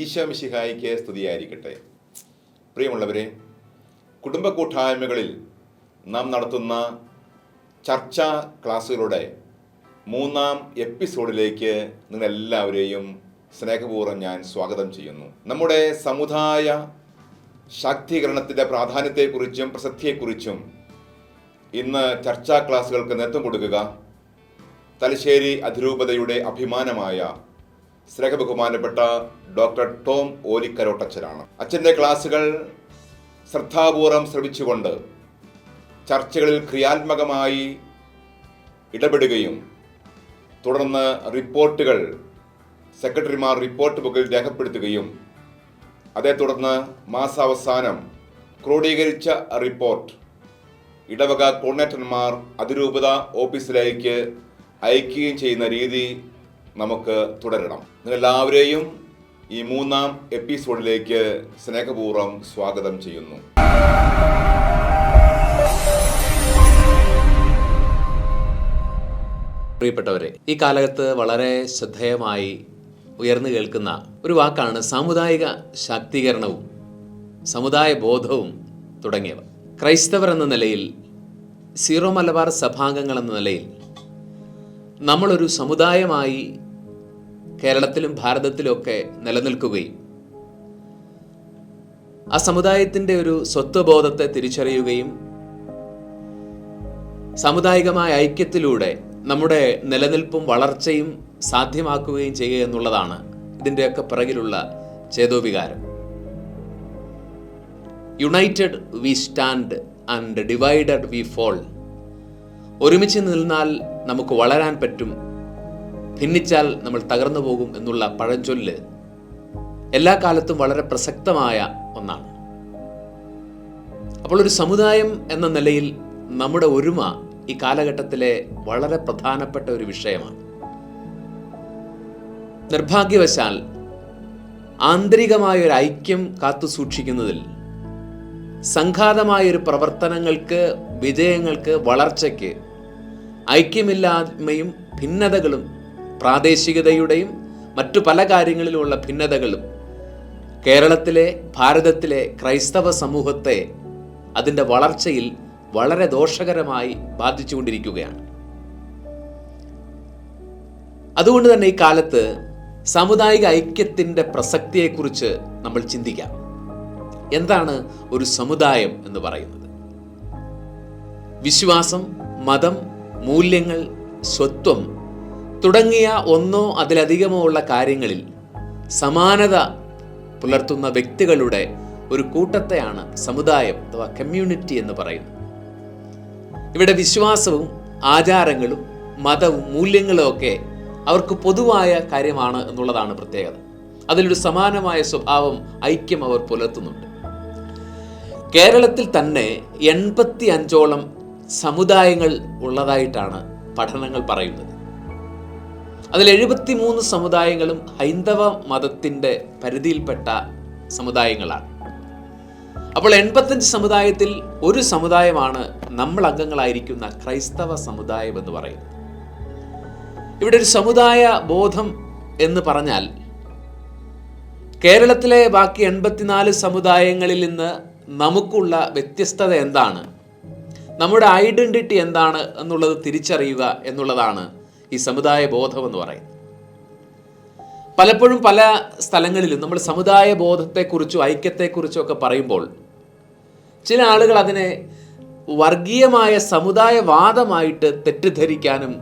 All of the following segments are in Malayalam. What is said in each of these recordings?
ഈശോ മിശിഹായിക്ക് സ്തുതിയായിരിക്കട്ടെ. പ്രിയമുള്ളവരെ കുടുംബ കൂട്ടായ്മകളിൽ നാം നടത്തുന്ന ചർച്ചാ ക്ലാസ്സുകളുടെ മൂന്നാം എപ്പിസോഡിലേക്ക് നിങ്ങളെല്ലാവരെയും സ്നേഹപൂർവം ഞാൻ സ്വാഗതം ചെയ്യുന്നു. നമ്മുടെ സമുദായ ശാക്തീകരണത്തിന്റെ പ്രാധാന്യത്തെക്കുറിച്ചും പ്രസക്തിയെക്കുറിച്ചും ഇന്ന് ചർച്ചാ ക്ലാസ്സുകൾക്ക് നേതൃത്വം കൊടുക്കുക തലശ്ശേരി അതിരൂപതയുടെ അഭിമാനമായ സ്നേഹബഹുമാനപ്പെട്ട ഡോക്ടർ ടോം ഓലിക്കരോട്ടച്ചനാണ്. അച്ഛന്റെ ക്ലാസ്സുകൾ ശ്രദ്ധാപൂർവം ശ്രമിച്ചുകൊണ്ട് ചർച്ചകളിൽ ക്രിയാത്മകമായി ഇടപെടുകയും തുടർന്ന് റിപ്പോർട്ടുകൾ സെക്രട്ടറിമാർ റിപ്പോർട്ട് ബുക്കിൽ രേഖപ്പെടുത്തുകയും അതേ തുടർന്ന് മാസാവസാനം ക്രോഡീകരിച്ച റിപ്പോർട്ട് ഇടവക കോർഡിനേറ്റർമാർ അതിരൂപത ഓഫീസിലേക്ക് അയക്കുകയും ചെയ്യുന്ന രീതി നമുക്ക് തുടരണം. നിങ്ങൾ എല്ലാവരെയും ഈ മൂന്നാം എപ്പിസോഡിലേക്ക് സ്നേഹപൂർവം സ്വാഗതം ചെയ്യുന്നു. പ്രിയപ്പെട്ടവരെ ഈ കാലത്ത് വളരെ ശ്രദ്ധേയമായി ഉയർന്നു കേൾക്കുന്ന ഒരു വാക്കാണ് സാമുദായിക ശാക്തീകരണവും സമുദായ ബോധവും തുടങ്ങിയവ. ക്രൈസ്തവർ എന്ന നിലയിൽ സീറോ മലബാർ സഭാംഗങ്ങൾ എന്ന നിലയിൽ നമ്മളൊരു സമുദായമായി കേരളത്തിലും ഭാരതത്തിലുമൊക്കെ നിലനിൽക്കുകയും ആ സമുദായത്തിന്റെ ഒരു സ്വത്വബോധത്തെ തിരിച്ചറിയുകയും സാമുദായികമായ ഐക്യത്തിലൂടെ നമ്മുടെ നിലനിൽപ്പും വളർച്ചയും സാധ്യമാക്കുകയും ചെയ്യുക എന്നുള്ളതാണ് ഇതിന്റെയൊക്കെ പിറകിലുള്ള ചേതോവികാരം. United we stand and divided we fall ഒരുമിച്ച് നിന്നാൽ നമുക്ക് വളരാൻ പറ്റും. ഭിന്നിച്ചാൽ നമ്മൾ തകർന്നു പോകും എന്നുള്ള പഴഞ്ചൊല്ല് എല്ലാ കാലത്തും വളരെ പ്രസക്തമായ ഒന്നാണ്. അപ്പോൾ ഒരു സമുദായം എന്ന നിലയിൽ നമ്മുടെ ഒരുമ ഈ കാലഘട്ടത്തിലെ വളരെ പ്രധാനപ്പെട്ട ഒരു വിഷയമാണ്. നിർഭാഗ്യവശാൽ ആന്തരികമായ ഒരു ഐക്യം കാത്തു സൂക്ഷിക്കുന്നതിൽ സംഘാതമായ ഒരു പ്രവർത്തനങ്ങൾക്ക് വിജയങ്ങൾക്ക് വളർച്ചയ്ക്ക് ഐക്യമില്ലായ്മയും ഭിന്നതകളും പ്രാദേശികതയുടെയും മറ്റു പല കാര്യങ്ങളിലുമുള്ള ഭിന്നതകളും കേരളത്തിലെ ഭാരതത്തിലെ ക്രൈസ്തവ സമൂഹത്തെ അതിന്റെ വളർച്ചയിൽ വളരെ ദോഷകരമായി ബാധിച്ചുകൊണ്ടിരിക്കുകയാണ്. അതുകൊണ്ട് തന്നെ ഈ കാലത്ത് സാമുദായിക ഐക്യത്തിന്റെ പ്രസക്തിയെക്കുറിച്ച് നമ്മൾ ചിന്തിക്കാം. എന്താണ് ഒരു സമുദായം എന്ന് പറയുന്നത്? വിശ്വാസം മതം മൂല്യങ്ങൾ സ്വത്വം തുടങ്ങിയ ഒന്നോ അതിലധികമോ ഉള്ള കാര്യങ്ങളിൽ സമാനത പുലർത്തുന്ന വ്യക്തികളുടെ ഒരു കൂട്ടത്തെയാണ് സമുദായം അഥവാ കമ്മ്യൂണിറ്റി എന്ന് പറയുന്നത്. ഇവിടെ വിശ്വാസവും ആചാരങ്ങളും മതവും മൂല്യങ്ങളും ഒക്കെ അവർക്ക് പൊതുവായ കാര്യമാണ് എന്നുള്ളതാണ് പ്രത്യേകത. അതിലൊരു സമാനമായ സ്വഭാവം ഐക്യം അവർ പുലർത്തുന്നുണ്ട്. കേരളത്തിൽ തന്നെ എൺപത്തി അഞ്ചോളം സമുദായങ്ങൾ ഉള്ളതായിട്ടാണ് പഠനങ്ങൾ പറയുന്നത്. അതിൽ എഴുപത്തി മൂന്ന് സമുദായങ്ങളും ഹൈന്ദവ മതത്തിന്റെ പരിധിയിൽപ്പെട്ട സമുദായങ്ങളാണ്. അപ്പോൾ എൺപത്തഞ്ച് സമുദായത്തിൽ ഒരു സമുദായമാണ് നമ്മൾ അംഗങ്ങളായിരിക്കുന്ന ക്രൈസ്തവ സമുദായം എന്ന് പറയുന്നത്. ഇവിടെ ഒരു സമുദായ ബോധം എന്ന് പറഞ്ഞാൽ കേരളത്തിലെ ബാക്കി എൺപത്തിനാല് സമുദായങ്ങളിൽ നിന്ന് നമുക്കുള്ള വ്യത്യസ്തത എന്താണ്? നമ്മുടെ ഐഡന്റിറ്റി എന്താണ് എന്നുള്ളത് തിരിച്ചറിയുക എന്നുള്ളതാണ് ഈ സമുദായ ബോധം എന്ന് പറയുന്നത്. പലപ്പോഴും പല സ്ഥലങ്ങളിലും നമ്മൾ സമുദായ ബോധത്തെക്കുറിച്ചും ഐക്യത്തെക്കുറിച്ചും ഒക്കെ പറയുമ്പോൾ ചില ആളുകൾ അതിനെ വർഗീയമായ സമുദായവാദമായിട്ട് തെറ്റിദ്ധരിക്കാനും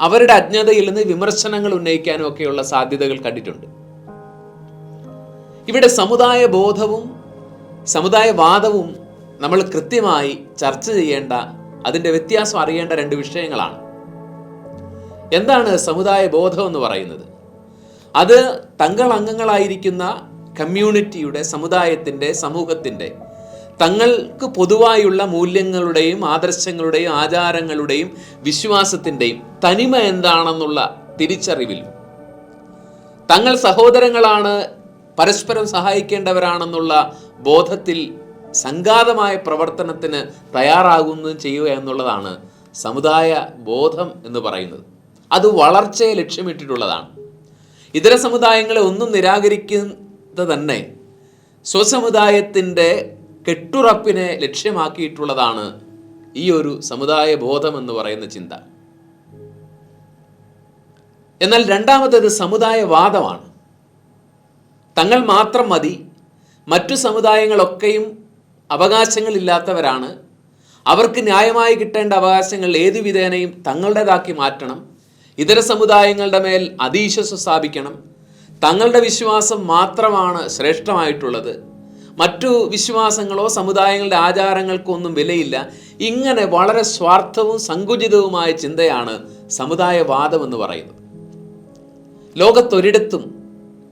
അവരുടെ അജ്ഞതയിൽ നിന്ന് വിമർശനങ്ങൾ ഉന്നയിക്കാനും ഒക്കെയുള്ള സാധ്യതകൾ കണ്ടിട്ടുണ്ട്. ഇവിടെ സമുദായ ബോധവും സമുദായവാദവും നമ്മൾ കൃത്യമായി ചർച്ച ചെയ്യേണ്ട അതിന്റെ വ്യത്യാസം അറിയേണ്ട രണ്ട് വിഷയങ്ങളാണ്. എന്താണ് സമുദായ ബോധം എന്ന് പറയുന്നത്? അത് തങ്ങൾ അംഗങ്ങളായിരിക്കുന്ന കമ്മ്യൂണിറ്റിയുടെ സമുദായത്തിന്റെ സമൂഹത്തിന്റെ തങ്ങൾക്ക് പൊതുവായുള്ള മൂല്യങ്ങളുടെയും ആദർശങ്ങളുടെയും ആചാരങ്ങളുടെയും വിശ്വാസത്തിന്റെയും തനിമ എന്താണെന്നുള്ള തിരിച്ചറിവിൽ തങ്ങൾ സഹോദരങ്ങളാണ് പരസ്പരം സഹായിക്കേണ്ടവരാണെന്നുള്ള ബോധത്തിൽ സംഘാതമായ പ്രവർത്തനത്തിന് തയ്യാറാകുന്നതും ചെയ്യുക എന്നുള്ളതാണ് സമുദായ ബോധം എന്ന് പറയുന്നത്. അത് വളർച്ചയെ ലക്ഷ്യമിട്ടിട്ടുള്ളതാണ്. ഇതര സമുദായങ്ങളെ ഒന്നും നിരാകരിക്കുന്നത് തന്നെ സ്വസമുദായത്തിന്റെ കെട്ടുറപ്പിനെ ലക്ഷ്യമാക്കിയിട്ടുള്ളതാണ് ഈ ഒരു സമുദായ ബോധം എന്ന് പറയുന്ന ചിന്ത. എന്നാൽ രണ്ടാമത്തേത് സമുദായവാദമാണ്. തങ്ങൾ മാത്രം മതി മറ്റു സമുദായങ്ങളൊക്കെയും അവകാശങ്ങളില്ലാത്തവരാണ്. അവർക്ക് ന്യായമായി കിട്ടേണ്ട അവകാശങ്ങൾ ഏതു വിധേനയും തങ്ങളുടേതാക്കി മാറ്റണം. ഇതര സമുദായങ്ങളുടെ മേൽ അതീശസ് സ്ഥാപിക്കണം. തങ്ങളുടെ വിശ്വാസം മാത്രമാണ് ശ്രേഷ്ഠമായിട്ടുള്ളത്. മറ്റു വിശ്വാസങ്ങളോ സമുദായങ്ങളുടെ ആചാരങ്ങൾക്കോ ഒന്നും വിലയില്ല. ഇങ്ങനെ വളരെ സ്വാർത്ഥവും സങ്കുചിതവുമായ ചിന്തയാണ് സമുദായവാദം എന്ന് പറയുന്നത്. ലോകത്തൊരിടത്തും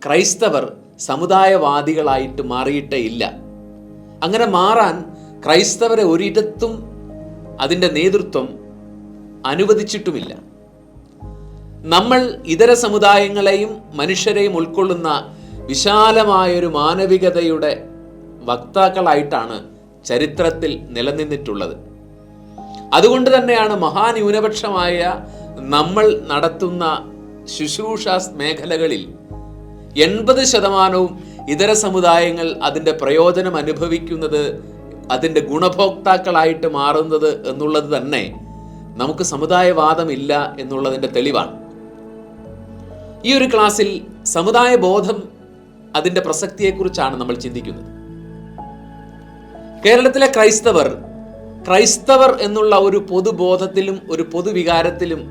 ക്രൈസ്തവർ സമുദായവാദികളായിട്ട് മാറിയിട്ടേ ഇല്ല. അങ്ങനെ മാറാൻ ക്രൈസ്തവരെ ഒരിടത്തും അതിന്റെ നേതൃത്വം അനുവദിച്ചിട്ടുമില്ല. നമ്മൾ ഇതര സമുദായങ്ങളെയും മനുഷ്യരെയും ഉൾക്കൊള്ളുന്ന വിശാലമായൊരു മാനവികതയുടെ വക്താക്കളായിട്ടാണ് ചരിത്രത്തിൽ നിലനിന്നിട്ടുള്ളത്. അതുകൊണ്ട് തന്നെയാണ് മഹാന്യൂനപക്ഷമായ നമ്മൾ നടത്തുന്ന ശുശ്രൂഷ മേഖലകളിൽ എൺപത് ശതമാനവും ഇതര സമുദായങ്ങൾ അതിന്റെ പ്രയോജനം അനുഭവിക്കുന്നത് അതിന്റെ ഗുണഭോക്താക്കളായിട്ട് മാറുന്നത് എന്നുള്ളത് തന്നെ നമുക്ക് സമുദായവാദമില്ല എന്നുള്ളതിന്റെ തെളിവാണ്. ഈ ഒരു ക്ലാസ്സിൽ സമുദായ ബോധം അതിന്റെ പ്രസക്തിയെക്കുറിച്ചാണ് നമ്മൾ ചിന്തിക്കുന്നത്. കേരളത്തിലെ ക്രൈസ്തവർ ക്രൈസ്തവർ എന്നുള്ള ഒരു പൊതുബോധത്തിലും ഒരു പൊതുവികാരത്തിലും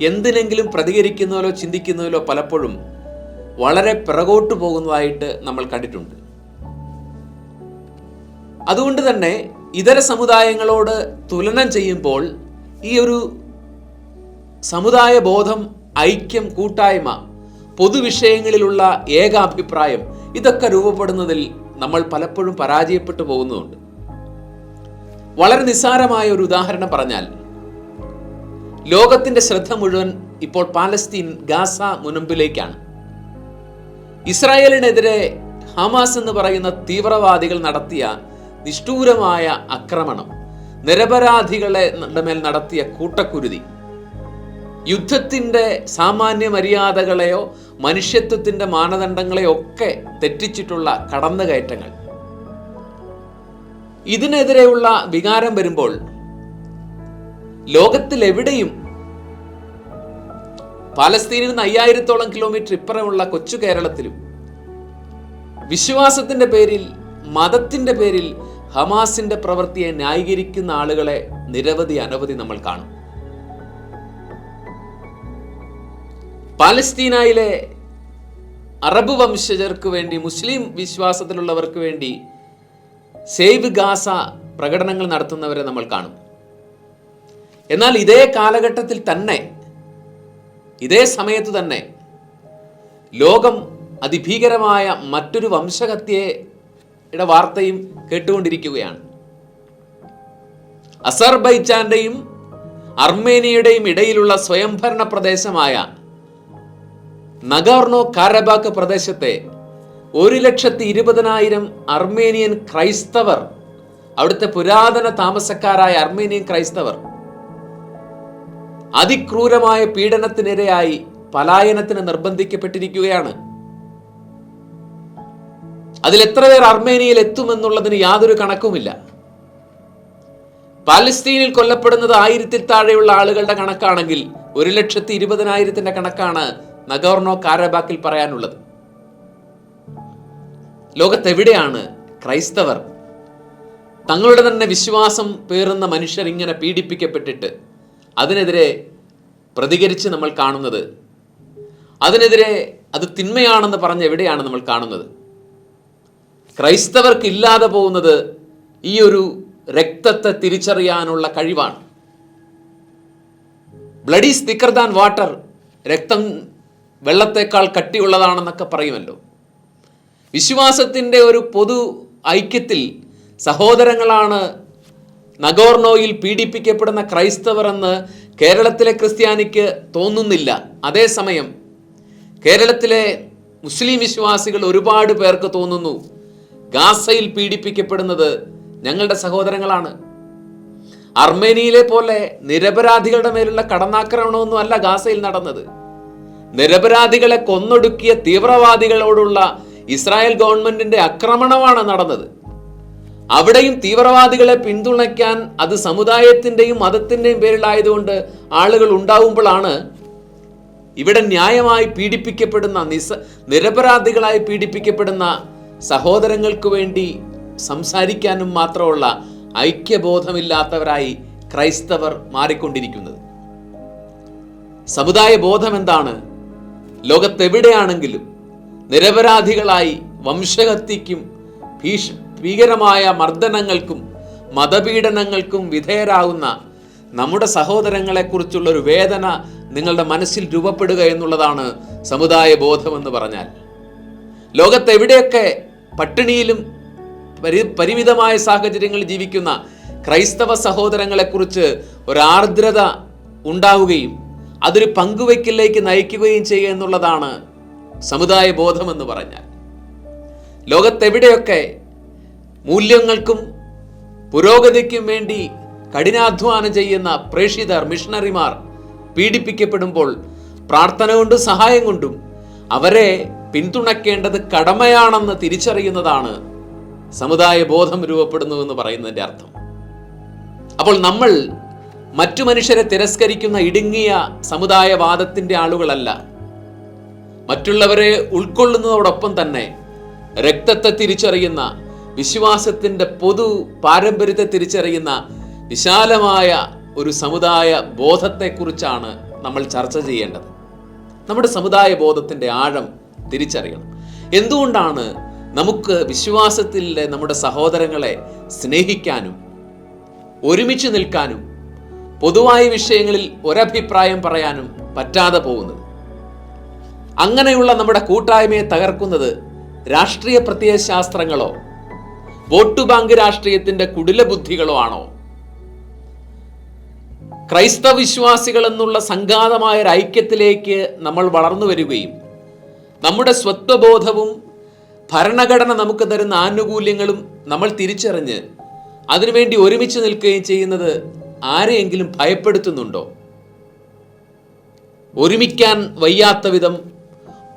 എന്തിനെങ്കിലും പ്രതികരിക്കുന്നതിലോ ചിന്തിക്കുന്നതിലോ പലപ്പോഴും വളരെ പിറകോട്ട് പോകുന്നതായിട്ട് നമ്മൾ കണ്ടിട്ടുണ്ട്. അതുകൊണ്ട് തന്നെ ഇതര സമുദായങ്ങളോട് തുലനം ചെയ്യുമ്പോൾ ഈ ഒരു സമുദായ ബോധം ഐക്യം കൂട്ടായ്മ പൊതുവിഷയങ്ങളിലുള്ള ഏകാഭിപ്രായം ഇതൊക്കെ രൂപപ്പെടുന്നതിൽ നമ്മൾ പലപ്പോഴും പരാജയപ്പെട്ടു പോകുന്നുണ്ട് വളരെ നിസ്സാരമായ ഒരു ഉദാഹരണം പറഞ്ഞാൽ ലോകത്തിന്റെ ശ്രദ്ധ മുഴുവൻ ഇപ്പോൾ പാലസ്തീൻ ഗാസ മുനമ്പിലേക്കാണ്. ഇസ്രായേലിനെതിരെ ഹമാസ് എന്ന് പറയുന്ന തീവ്രവാദികൾ നടത്തിയ നിഷ്ഠൂരമായ ആക്രമണം നിരപരാധികളെ മേൽ നടത്തിയ കൂട്ടക്കുരുതി. യുദ്ധത്തിന്റെ സാമാന്യ മര്യാദകളെയോ മനുഷ്യത്വത്തിന്റെ മാനദണ്ഡങ്ങളെയോ ഒക്കെ തെറ്റിച്ചിട്ടുള്ള കടന്നുകയറ്റങ്ങൾ. ഇതിനെതിരെയുള്ള വികാരം വരുമ്പോൾ ലോകത്തിൽ എവിടെയും പാലസ്തീനിൽ നിന്ന് അയ്യായിരത്തോളം കിലോമീറ്റർ ഇപ്പുറമുള്ള കൊച്ചു കേരളത്തിലും വിശ്വാസത്തിന്റെ പേരിൽ മതത്തിന്റെ പേരിൽ ഹമാസിന്റെ പ്രവൃത്തിയെ ന്യായീകരിക്കുന്ന ആളുകളെ നിരവധി അനവധി നമ്മൾ കാണും. പാലസ്തീനയിലെ അറബ് വംശജർക്ക് വേണ്ടി മുസ്ലിം വിശ്വാസത്തിലുള്ളവർക്ക് വേണ്ടി സേവ് ഗാസ പ്രകടനങ്ങൾ നടത്തുന്നവരെ നമ്മൾ കാണും. എന്നാൽ ഇതേ കാലഘട്ടത്തിൽ തന്നെ ഇതേ സമയത്ത് തന്നെ ലോകം അതിഭീകരമായ മറ്റൊരു വംശഹത്യയുടെ വാർത്തയും കേട്ടുകൊണ്ടിരിക്കുകയാണ്. അസർബൈജാന്റെയും അർമേനിയയുടെയും ഇടയിലുള്ള സ്വയംഭരണ പ്രദേശമായ നഗോർണോ കാരബാക്ക് പ്രദേശത്തെ ഒരു ലക്ഷത്തി ഇരുപതിനായിരം അർമേനിയൻ ക്രൈസ്തവർ അവിടുത്തെ പുരാതന താമസക്കാരായ അർമേനിയൻ ക്രൈസ്തവർ അതിക്രൂരമായ പീഡനത്തിനിരയായി പലായനത്തിന് നിർബന്ധിക്കപ്പെട്ടിരിക്കുകയാണ്. അതിൽ എത്ര പേർ അർമേനിയയിൽ എത്തുമെന്നുള്ളതിന് യാതൊരു കണക്കുമില്ല. പാലസ്തീനിൽ കൊല്ലപ്പെടുന്നത് ആയിരത്തിൽ താഴെയുള്ള ആളുകളുടെ കണക്കാണെങ്കിൽ ഒരു ലക്ഷത്തി ഇരുപതിനായിരത്തിന്റെ കണക്കാണ് നഗോർണോ കാരബാക്കിൽ പറയാനുള്ളത്. ലോകത്തെവിടെയാണ് ക്രൈസ്തവർ? തങ്ങളുടെ തന്നെ വിശ്വാസം പേറുന്ന മനുഷ്യർ ഇങ്ങനെ പീഡിപ്പിക്കപ്പെട്ടിട്ട് അതിനെതിരെ പ്രതികരിച്ച് നമ്മൾ കാണുന്നത്. അതിനെതിരെ അത് തിന്മയാണെന്ന് പറഞ്ഞ് എവിടെയാണ് നമ്മൾ കാണുന്നത്? ക്രൈസ്തവർക്ക് ഇല്ലാതെ പോകുന്നത് ഈ ഒരു രക്തത്തെ തിരിച്ചറിയാനുള്ള കഴിവാണ്. Bloody is thicker than water രക്തം വെള്ളത്തേക്കാൾ കട്ടിയുള്ളതാണെന്നൊക്കെ പറയുമല്ലോ. വിശ്വാസത്തിന്റെ ഒരു പൊതു ഐക്യത്തിൽ സഹോദരങ്ങളാണ് നഗോർണോയിൽ പീഡിപ്പിക്കപ്പെടുന്ന ക്രൈസ്തവർ എന്ന് കേരളത്തിലെ ക്രിസ്ത്യാനിക്ക് തോന്നുന്നില്ല. അതേസമയം കേരളത്തിലെ മുസ്ലിം വിശ്വാസികൾ ഒരുപാട് പേർക്ക് തോന്നുന്നു ഗാസയിൽ പീഡിപ്പിക്കപ്പെടുന്നത് ഞങ്ങളുടെ സഹോദരങ്ങളാണ്. അർമേനിയയിലെ പോലെ നിരപരാധികളുടെ മേലുള്ള കടന്നാക്രമണമൊന്നും അല്ല ഗാസയിൽ നടന്നത്. നിരപരാധികളെ കൊന്നൊടുക്കിയ തീവ്രവാദികളോടുള്ള ഇസ്രായേൽ ഗവൺമെന്റിന്റെ ആക്രമണമാണ് നടന്നത്. അവിടെയും തീവ്രവാദികളെ പിന്തുണയ്ക്കാൻ അത് സമുദായത്തിന്റെയും മതത്തിന്റെയും പേരിലായതുകൊണ്ട് ആളുകൾ ഉണ്ടാവുമ്പോഴാണ് ഇവിടെ ന്യായമായി പീഡിപ്പിക്കപ്പെടുന്ന നിസ നിരപരാധികളായി പീഡിപ്പിക്കപ്പെടുന്ന സഹോദരങ്ങൾക്ക് വേണ്ടി സംസാരിക്കാനും മാത്രമുള്ള ഐക്യബോധമില്ലാത്തവരായി ക്രൈസ്തവർ മാറിക്കൊണ്ടിരിക്കുന്നത്. സമുദായ ബോധം എന്താണ് ലോകത്തെവിടെയാണെങ്കിലും നിരപരാധികളായി വംശഹത്യയ്ക്കും ഭീഷ ഭീകരമായ മർദ്ദനങ്ങൾക്കും മതപീഡനങ്ങൾക്കും വിധേയരാകുന്ന നമ്മുടെ സഹോദരങ്ങളെക്കുറിച്ചുള്ള ഒരു വേദന നിങ്ങളുടെ മനസ്സിൽ രൂപപ്പെടുക എന്നുള്ളതാണ് സമുദായ ബോധമെന്ന് പറഞ്ഞാൽ. ലോകത്തെവിടെയൊക്കെ പട്ടിണിയിലും പരി പരിമിതമായ സാഹചര്യങ്ങളിൽ ജീവിക്കുന്ന ക്രൈസ്തവ സഹോദരങ്ങളെക്കുറിച്ച് ഒരു ആർദ്രത ഉണ്ടാവുകയും അതൊരു പങ്കുവയ്ക്കലിലേക്ക് നയിക്കുകയും ചെയ്യുക എന്നുള്ളതാണ് സമുദായ ബോധമെന്ന് പറഞ്ഞാൽ. ലോകത്തെവിടെയൊക്കെ മൂല്യങ്ങൾക്കും പുരോഗതിക്കും വേണ്ടി കഠിനാധ്വാനം ചെയ്യുന്ന പ്രേക്ഷിതർ മിഷണറിമാർ പീഡിപ്പിക്കപ്പെടുമ്പോൾ പ്രാർത്ഥന കൊണ്ടും സഹായം കൊണ്ടും അവരെ പിന്തുണയ്ക്കേണ്ടത് കടമയാണെന്ന് തിരിച്ചറിയുന്നതാണ് സമുദായ ബോധം രൂപപ്പെടുന്നു എന്ന് പറയുന്നതിന്റെ അർത്ഥം. അപ്പോൾ നമ്മൾ മറ്റു മനുഷ്യരെ തിരസ്കരിക്കുന്ന ഇടുങ്ങിയ സമുദായവാദത്തിന്റെ ആളുകളല്ല. മറ്റുള്ളവരെ ഉൾക്കൊള്ളുന്നതോടൊപ്പം തന്നെ രക്തത്തെ തിരിച്ചറിയുന്ന വിശ്വാസത്തിന്റെ പൊതു പാരമ്പര്യത്തെ തിരിച്ചറിയുന്ന വിശാലമായ ഒരു സമുദായ ബോധത്തെക്കുറിച്ചാണ് നമ്മൾ ചർച്ച ചെയ്യേണ്ടത്. നമ്മുടെ സമുദായ ബോധത്തിന്റെ ആഴം തിരിച്ചറിയണം. എന്തുകൊണ്ടാണ് നമുക്ക് വിശ്വാസത്തിലെ നമ്മുടെ സഹോദരങ്ങളെ സ്നേഹിക്കാനും ഒരുമിച്ച് നിൽക്കാനും പൊതുവായ വിഷയങ്ങളിൽ ഒരഭിപ്രായം പറയാനും പറ്റാതെ പോകുന്നത്? അങ്ങനെയുള്ള നമ്മുടെ കൂട്ടായ്മയെ തകർക്കുന്നത് രാഷ്ട്രീയ പ്രത്യയശാസ്ത്രങ്ങളോ വോട്ട് ബാങ്ക് രാഷ്ട്രീയത്തിന്റെ കുടില ബുദ്ധികളോ ആണോ? ക്രൈസ്തവ വിശ്വാസികൾ എന്നുള്ള സംഘാതമായ ഒരു ഐക്യത്തിലേക്ക് നമ്മൾ വളർന്നു വരികയും നമ്മുടെ സ്വത്വബോധവും ഭരണഘടന നമുക്ക് തരുന്ന ആനുകൂല്യങ്ങളും നമ്മൾ തിരിച്ചറിഞ്ഞ് അതിനുവേണ്ടി ഒരുമിച്ച് നിൽക്കുകയും ചെയ്യുന്നത് ആരെയെങ്കിലും ഭയപ്പെടുത്തുന്നുണ്ടോ? ഒരുമിക്കാൻ വയ്യാത്ത വിധം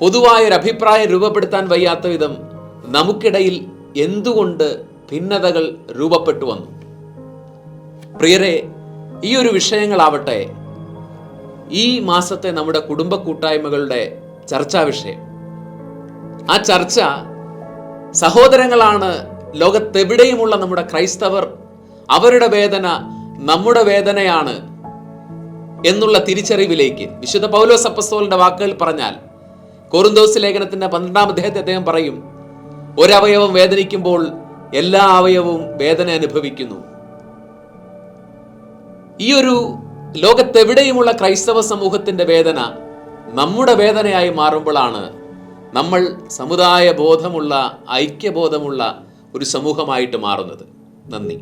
പൊതുവായൊരഭിപ്രായം രൂപപ്പെടുത്താൻ വയ്യാത്ത വിധം നമുക്കിടയിൽ എന്തുകൊണ്ട് ഭിന്നതകൾ രൂപപ്പെട്ടു വന്നു? പ്രിയരെ ഈ ഒരു വിഷയങ്ങളാവട്ടെ ഈ മാസത്തെ നമ്മുടെ കുടുംബ കൂട്ടായ്മകളുടെ ചർച്ചാ വിഷയം. ആ ചർച്ച സഹോദരങ്ങളാണ് ലോകത്തെവിടെയുമുള്ള നമ്മുടെ ക്രൈസ്തവർ അവരുടെ വേദന നമ്മുടെ വേദനയാണ് എന്നുള്ള തിരിച്ചറിവിലേക്ക് വിശുദ്ധ പൗലോസ് അപ്പസ്തോലിന്റെ വാക്കുകൾ പറഞ്ഞാൽ കോറിന്തോസ് ലേഖനത്തിന്റെ പന്ത്രണ്ടാം അദ്ദേഹത്തെ അദ്ദേഹം പറയും ഒരവയവം വേദനിക്കുമ്പോൾ എല്ലാ അവയവവും വേദന അനുഭവിക്കുന്നു. ഈ ഒരു ലോകത്തെവിടെയുമുള്ള ക്രൈസ്തവ സമൂഹത്തിന്റെ വേദന നമ്മുടെ വേദനയായി മാറുമ്പോഴാണ് നമ്മൾ സമുദായ ബോധമുള്ള ഐക്യബോധമുള്ള ഒരു സമൂഹമായിട്ട് മാറുന്നത്. നന്ദി.